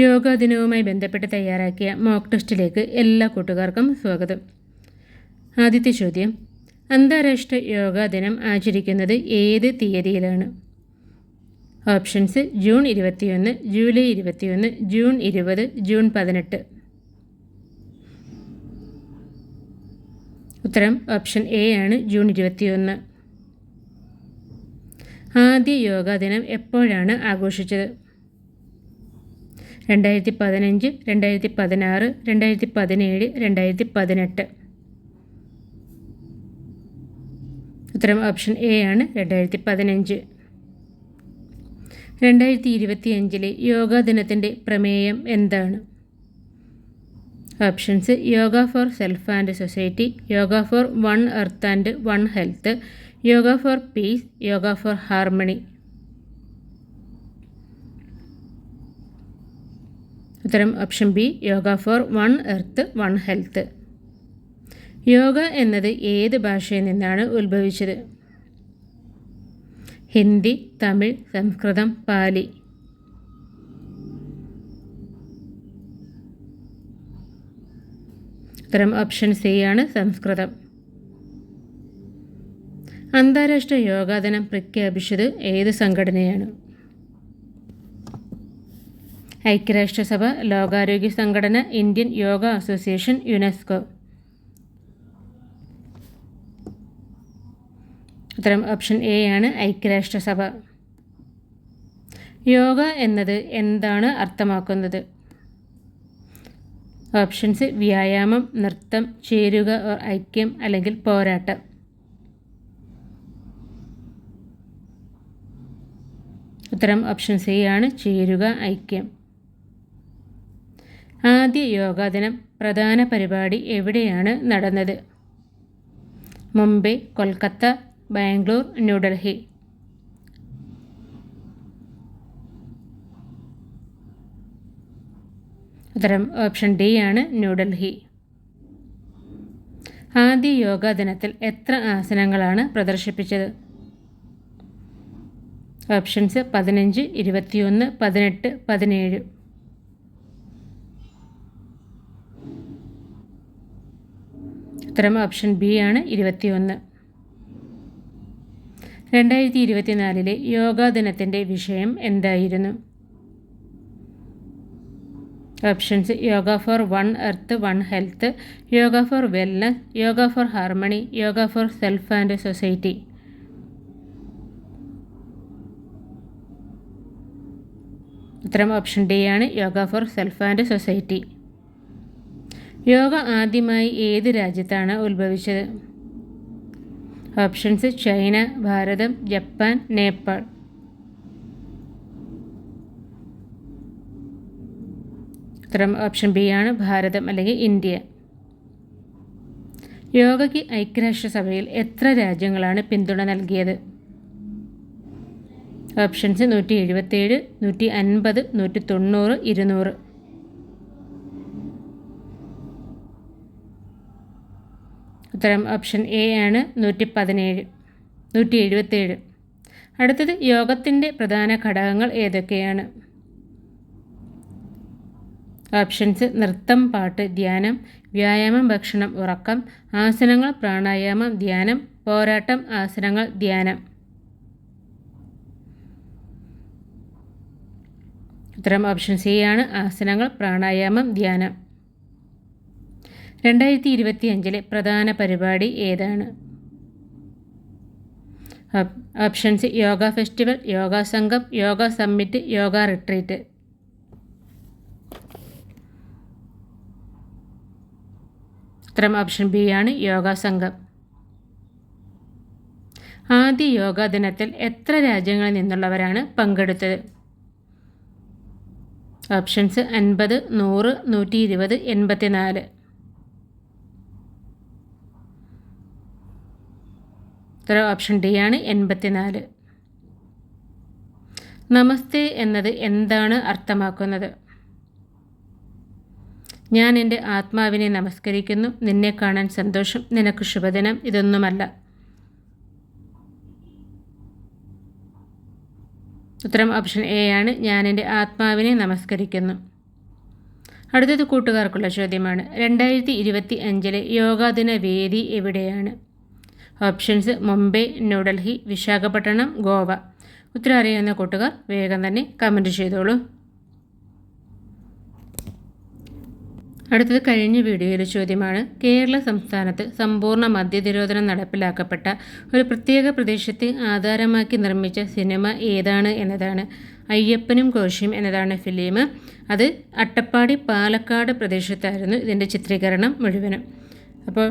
യോഗാ ദിനവുമായി ബന്ധപ്പെട്ട് തയ്യാറാക്കിയ മോക്ക് ടെസ്റ്റിലേക്ക് എല്ലാ കൂട്ടുകാർക്കും സ്വാഗതം. ആദ്യത്തെ ചോദ്യം. അന്താരാഷ്ട്ര യോഗാ ദിനം ആചരിക്കുന്നത് ഏത് തീയതിയിലാണ്? ഓപ്ഷൻസ് ജൂൺ ഇരുപത്തിയൊന്ന് ജൂലൈ ഇരുപത്തിയൊന്ന് ജൂൺ ഇരുപത് ജൂൺ പതിനെട്ട്. ഉത്തരം ഓപ്ഷൻ എ ആണ് ജൂൺ ഇരുപത്തിയൊന്ന്. ആദ്യ യോഗാ ദിനം എപ്പോഴാണ് ആഘോഷിച്ചത്? രണ്ടായിരത്തി പതിനഞ്ച് രണ്ടായിരത്തി പതിനാറ് രണ്ടായിരത്തി പതിനേഴ് രണ്ടായിരത്തി പതിനെട്ട് ഉത്തരം ഓപ്ഷൻ എ ആണ് രണ്ടായിരത്തി പതിനഞ്ച് രണ്ടായിരത്തി ഇരുപത്തി അഞ്ചിലെ യോഗാ ദിനത്തിന്റെ പ്രമേയം എന്താണ്? Options yoga for self and society yoga for one earth and one health yoga for peace yoga for harmony. ഉത്തരം option B yoga for one earth one health. Yoga എന്നത് ഏത് ഭാഷയിൽ നിന്നാണ് ഉത്ഭവിച്ചത്? ഹിന്ദി തമിഴ് സംസ്കൃതം പാലി. ഉത്തരം ഓപ്ഷൻ സി ആണ് സംസ്കൃതം. അന്താരാഷ്ട്ര യോഗാ ദിനം പ്രഖ്യാപിച്ചത് ഏത് സംഘടനയാണ്? ഐക്യരാഷ്ട്രസഭ ലോകാരോഗ്യ സംഘടന ഇന്ത്യൻ യോഗ അസോസിയേഷൻ യുനെസ്കോ. ഉത്തരം ഓപ്ഷൻ എ ആണ് ഐക്യരാഷ്ട്രസഭ. യോഗ എന്നത് എന്താണ് അർത്ഥമാക്കുന്നത്? ഓപ്ഷൻസ് വ്യായാമം നൃത്തം ചേരുക ഓർ ഐക്യം അല്ലെങ്കിൽ പോരാട്ടം. ഉത്തരം ഓപ്ഷൻ സി ആണ് ചേരുക ഐക്യം. ആദ്യ യോഗാ ദിനം പ്രധാന പരിപാടി എവിടെയാണ് നടന്നത്? മുംബൈ കൊൽക്കത്ത ബാംഗ്ലൂർ ന്യൂഡൽഹി. ഉത്തരം ഓപ്ഷൻ ഡി ആണ് ന്യൂഡൽഹി. ആദ്യ യോഗാ ദിനത്തിൽ എത്ര ആസനങ്ങളാണ് പ്രദർശിപ്പിച്ചത്? ഓപ്ഷൻസ് പതിനഞ്ച് ഇരുപത്തിയൊന്ന് പതിനെട്ട് പതിനേഴ്. ഉത്തരം ഓപ്ഷൻ ബി ആണ് ഇരുപത്തിയൊന്ന്. രണ്ടായിരത്തി ഇരുപത്തിനാലിലെ യോഗാ ദിനത്തിന്റെ വിഷയം എന്തായിരുന്നു? Options yoga for one earth one health yoga for wellness yoga for harmony yoga for self and society. ഉത്തരം ഓപ്ഷൻ ഡി ആണ് yoga for self and society. Yoga ആദ്യമായി ഏത് രാജ്യത്താണ് ഉത്ഭവിച്ചത്? ഓപ്ഷൻസ് ചൈന ഭാരതം ജപ്പാൻ നേപ്പാൾ. ഉത്തരം ഓപ്ഷൻ ബി ആണ് ഭാരതം അല്ലെങ്കിൽ India. യോഗയ്ക്ക് ഐക്യരാഷ്ട്രസഭയിൽ എത്ര രാജ്യങ്ങളാണ് പിന്തുണ നൽകിയത്? ഓപ്ഷൻസ് നൂറ്റി എഴുപത്തേഴ് നൂറ്റി അൻപത് നൂറ്റി തൊണ്ണൂറ് ഇരുന്നൂറ്. ഉത്തരം ഓപ്ഷൻ എ ആണ് നൂറ്റി പതിനേഴ് നൂറ്റി എഴുപത്തേഴ് അടുത്തത് യോഗത്തിന്റെ പ്രധാന ഘടകങ്ങൾ ഏതൊക്കെയാണ്? ഓപ്ഷൻസ് നൃത്തം പാട്ട് ധ്യാനം വ്യായാമം ഭക്ഷണം ഉറക്കം ആസനങ്ങൾ പ്രാണായാമം ധ്യാനം പോരാട്ടം ആസനങ്ങൾ ധ്യാനം. ഉത്തരം ഓപ്ഷൻ സി ആണ് ആസനങ്ങൾ പ്രാണായാമം ധ്യാനം. രണ്ടായിരത്തി ഇരുപത്തി അഞ്ചിലെ പ്രധാന പരിപാടി ഏതാണ്? Options yoga festival yoga Sangam yoga summit yoga retreat. ഉത്തരം ഓപ്ഷൻ ബി ആണ് യോഗ സംഘം. ആദ്യ യോഗ ദിനത്തിൽ എത്ര രാജ്യങ്ങളിൽ നിന്നുള്ളവരാണ് പങ്കെടുത്തത്? ഓപ്ഷൻസ് അൻപത് നൂറ് നൂറ്റി ഇരുപത് എൺപത്തിനാല്. ഉത്തരം ഓപ്ഷൻ ഡി ആണ് എൺപത്തിനാല്. നമസ്തേ എന്നത് എന്താണ് അർത്ഥമാക്കുന്നത്? ഞാൻ എന്റെ ആത്മാവിനെ നമസ്കരിക്കുന്നു. നിന്നെ കാണാൻ സന്തോഷം. നിനക്ക് ശുഭദിനം. ഇതൊന്നുമല്ല. ഉത്തരം ഓപ്ഷൻ എ ആണ്. ഞാൻ എന്റെ ആത്മാവിനെ നമസ്കരിക്കുന്നു. അടുത്തത് കൂട്ടുകാർക്കുള്ള ചോദ്യമാണ്. രണ്ടായിരത്തി ഇരുപത്തി അഞ്ചിലെ യോഗാദിന വേദി എവിടെയാണ്? ഓപ്ഷൻസ് മുംബൈ ന്യൂഡൽഹി വിശാഖപട്ടണം ഗോവ ഉത്തരം അറിയുന്ന കൂട്ടുകാർ വേഗം തന്നെ കമന്റ് ചെയ്തോളൂ. അടുത്തത് കഴിഞ്ഞ വീഡിയോയിലെ ചോദ്യമാണ്. കേരള സംസ്ഥാനത്ത് സമ്പൂർണ മദ്യനിരോധനം നടപ്പിലാക്കപ്പെട്ട ഒരു പ്രത്യേക പ്രദേശത്തെ ആധാരമാക്കി നിർമ്മിച്ച സിനിമ ഏതാണ് എന്നതാണ്. അയ്യപ്പനും കോശിയും എന്നതാണ് ഫിലിം അത് അട്ടപ്പാടി പാലക്കാട് പ്രദേശത്തായിരുന്നു ഇതിന്റെ ചിത്രീകരണം മുഴുവനും. അപ്പോൾ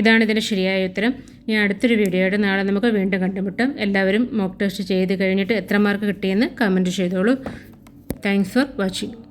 ഇതാണ് ഇതിന്റെ ശരിയായ ഉത്തരം. ഇനി അടുത്തൊരു വീഡിയോയുടെ നാളെ നമുക്ക് വീണ്ടും കണ്ടുമുട്ടും. എല്ലാവരും മോക്ക് ടെസ്റ്റ് ചെയ്ത് കഴിഞ്ഞിട്ട് എത്ര മാർക്ക് കിട്ടിയെന്ന് കമന്റ് ചെയ്തോളൂ. Thanks for watching